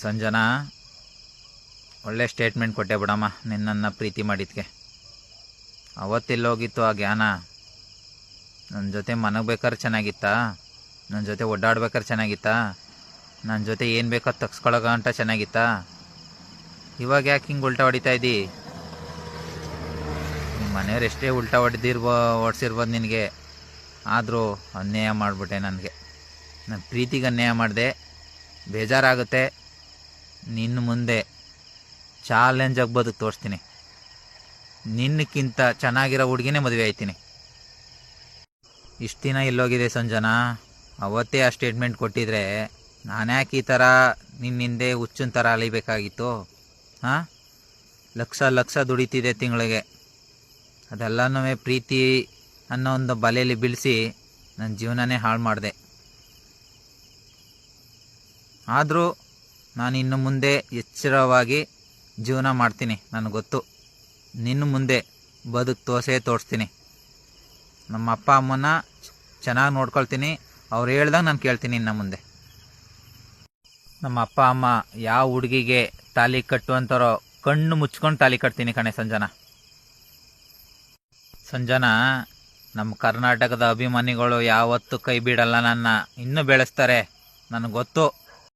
ಸಂಜನಾ, ಒಳ್ಳೆ ಸ್ಟೇಟ್ಮೆಂಟ್ ಕೊಟ್ಟೆ ಬಿಡಮ್ಮ, ನಿನ್ನನ್ನು ಪ್ರೀತಿ ಮಾಡಿದ್ಕೆ. ಅವತ್ತಿಲ್ಲೋಗಿತ್ತು ಆ ಜ್ಞಾನ. ನನ್ನ ಜೊತೆ ಮನಗ್ಬೇಕಾದ್ರೆ ಚೆನ್ನಾಗಿತ್ತಾ? ನನ್ನ ಜೊತೆ ಓಡಾಡ್ಬೇಕಾದ್ರೆ ಚೆನ್ನಾಗಿತ್ತಾ? ನನ್ನ ಜೊತೆ ಏನು ಬೇಕೋ ತಗ್ಸ್ಕೊಳಗ ಅಂತ ಚೆನ್ನಾಗಿತ್ತಾ? ಇವಾಗ ಯಾಕೆ ಹಿಂಗೆ ಉಲ್ಟಾ ಹೊಡಿತಾ ಇದ್ದಿ? ನಿಮ್ಮ ಮನೆಯವ್ರು ಎಷ್ಟೇ ಉಲ್ಟಾ ಹೊಡೆದಿರ್ಬೋ, ಹೊಡ್ಸಿರ್ಬೋದು ನಿನಗೆ. ಆದರೂ ಅನ್ಯಾಯ ಮಾಡಿಬಿಟ್ಟೆ ನನಗೆ. ನನ್ನ ಪ್ರೀತಿಗೆ ಅನ್ಯಾಯ ಮಾಡಿದೆ. ಬೇಜಾರಾಗುತ್ತೆ. ನಿನ್ನ ಮುಂದೆ ಚಾಲೆಂಜಾಗಿ ಬದುಕು ತೋರಿಸ್ತೀನಿ. ನಿನ್ನಕ್ಕಿಂತ ಚೆನ್ನಾಗಿರೋ ಹುಡುಗಿನೇ ಮದುವೆ ಆಯ್ತೀನಿ. ಇಷ್ಟು ದಿನ ಇಲ್ಲೋಗಿದೆ ಸಂಜನಾ. ಅವತ್ತೇ ಆ ಸ್ಟೇಟ್ಮೆಂಟ್ ಕೊಟ್ಟಿದ್ರೆ ನಾನ್ಯಾಕೆ ಈ ಥರ ನಿನ್ನಿಂದೆ ಹುಚ್ಚಿನ ಥರ ಅಲಿಬೇಕಾಗಿತ್ತು ಹಾಂ? ಲಕ್ಷ ಲಕ್ಷ ದುಡಿತಿದೆ ತಿಂಗಳಿಗೆ. ಅದೆಲ್ಲನೂ ಪ್ರೀತಿ ಅನ್ನೋ ಒಂದು ಬಲೆಯಲ್ಲಿ ಬೀಳಿಸಿ ನನ್ನ ಜೀವನನೇ ಹಾಳು ಮಾಡಿದೆ. ಆದರೂ ನಾನು ಇನ್ನು ಮುಂದೆ ಎಚ್ಚರವಾಗಿ ಜೀವನ ಮಾಡ್ತೀನಿ, ನನಗೆ ಗೊತ್ತು. ನಿನ್ನ ಮುಂದೆ ಬದುಕು ತೋಸೆ ತೋರಿಸ್ತೀನಿ. ನಮ್ಮ ಅಪ್ಪ ಅಮ್ಮನ ಚೆನ್ನಾಗಿ ನೋಡ್ಕೊಳ್ತೀನಿ. ಅವ್ರು ಹೇಳ್ದಾಗ ನಾನು ಕೇಳ್ತೀನಿ ಇನ್ನು ಮುಂದೆ. ನಮ್ಮ ಅಪ್ಪ, ಅಮ್ಮ ಯಾವ ಹುಡುಗಿಗೆ ತಾಲಿ ಕಟ್ಟುವಂತಾರೋ ಕಣ್ಣು ಮುಚ್ಕೊಂಡು ತಾಲಿ ಕಟ್ತೀನಿ ಕಣೆ ಸಂಜನಾ. ಸಂಜನಾ ನಮ್ಮ ಕರ್ನಾಟಕದ ಅಭಿಮಾನಿಗಳು ಯಾವತ್ತೂ ಕೈ ಬಿಡಲ್ಲ ನನ್ನ. ಇನ್ನೂ ಬೆಳೆಸ್ತಾರೆ. ನನಗೆ ಗೊತ್ತು.